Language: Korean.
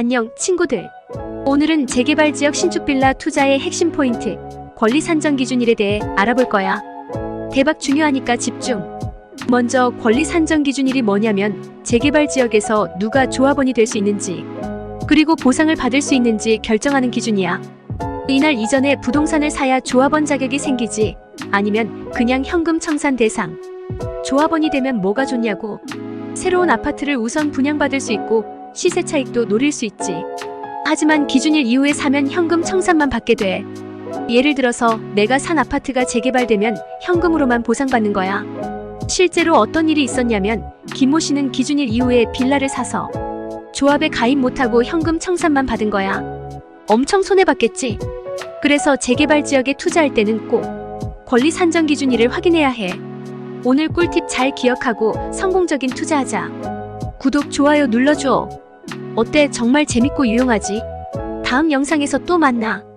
안녕, 친구들. 오늘은 재개발 지역 신축 빌라 투자의 핵심 포인트, 권리 산정 기준 일에 대해 알아볼 거야. 대박 중요하니까 집중. 먼저 권리 산정 기준 일이 뭐냐면 재개발 지역에서 누가 조합원이 될 수 있는지, 그리고 보상을 받을 수 있는지 결정하는 기준이야. 이날 이전에 부동산을 사야 조합원 자격이 생기지, 아니면 그냥 현금 청산 대상. 조합원이 되면 뭐가 좋냐고. 새로운 아파트를 우선 분양받을 수 있고 시세 차익도 노릴 수 있지. 하지만 기준일 이후에 사면 현금 청산만 받게 돼. 예를 들어서 내가 산 아파트가 재개발되면 현금으로만 보상받는 거야. 실제로 어떤 일이 있었냐면 김모 씨는 기준일 이후에 빌라를 사서 조합에 가입 못하고 현금 청산만 받은 거야. 엄청 손해봤겠지. 그래서 재개발 지역에 투자할 때는 꼭 권리 산정 기준일을 확인해야 해. 오늘 꿀팁 잘 기억하고 성공적인 투자하자. 구독, 좋아요 눌러줘. 어때? 정말 재밌고 유용하지? 다음 영상에서 또 만나.